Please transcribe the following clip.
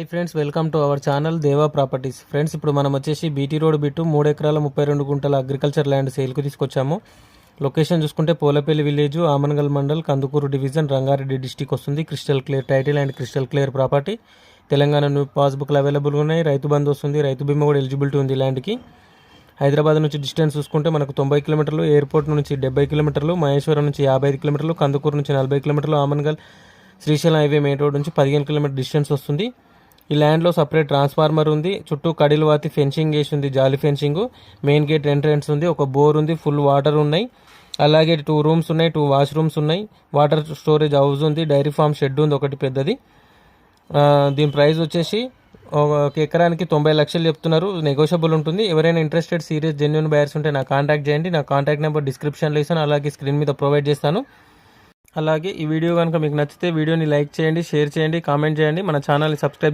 Hi friends welcome to our channel Deva properties friends ఇప్పుడు మనం వచ్చేసి బీటీ రోడ్ బిట్టు మూడు ఎకరాల ముప్పై రెండు గుంటల అగ్రికల్చర్ ల్యాండ్ సేల్కి తీసుకొచ్చాము. లొకేషన్ చూసుకుంటే Polapalli village Amangal mandal Kandukur division Rangareddy district వస్తుంది. Crystal clear title and crystal clear property Telangana new పాస్బుక్లు అవైలబుల్గా ఉన్నాయి. రైతు బంధు వస్తుంది. రైతు బీమా కూడా ఎలిజిబిలిటీ ఉంది ల్యాండ్కి హైదరాబాద్ నుంచి డిస్టెన్స్ చూసుకుంటే మనకు తొంభై కిలోమీటర్లు ఎయిర్పోర్ట్ నుంచి డెబ్బై కిలోమీటర్లు మహేశ్వరం నుంచి యాభై ఐదు కిలోమీటర్లు కందుకూరు నుంచి నలభై కిలోమీటర్లు Amangal Srisailam highway main road నుంచి పదిహేను కిలోమీటర్ డిస్టెన్స్ వస్తుంది. ఈ ల్యాండ్లో సపరేట్ ట్రాన్స్ఫార్మర్ ఉంది చుట్టూ కడిలు వాతి ఫెన్సింగ్ వేసి ఉంది జాలి ఫెన్సింగ్. మెయిన్ గేట్ ఎంట్రన్స్ ఉంది ఒక బోర్ ఉంది ఫుల్ వాటర్ ఉన్నాయి. అలాగే టూ రూమ్స్ ఉన్నాయి టూ వాష్ రూమ్స్ ఉన్నాయి. వాటర్ స్టోరేజ్ హౌస్ ఉంది డైరీ ఫామ్ షెడ్ ఉంది ఒకటి పెద్దది. దీని ప్రైస్ వచ్చేసి ఒక ఎకరానికి తొంభై లక్షలు చెప్తున్నారు. నెగోషియబుల్ ఉంటుంది. ఎవరైనా ఇంట్రెస్టెడ్ సీరియస్ జెన్యున్ బయర్స్ ఉంటే నా కాంటాక్ట్ చేయండి. నా కాంటాక్ట్ నెంబర్ డిస్క్రిప్షన్లో ఇస్తాను. అలాగే స్క్రీన్ మీద ప్రొవైడ్ చేస్తాను. అలాగే ఈ వీడియో కనుక మీకు నచ్చితే వీడియోని లైక్ చేయండి షేర్ చేయండి కామెంట్ చేయండి. మన ఛానల్ని సబ్స్క్రైబ్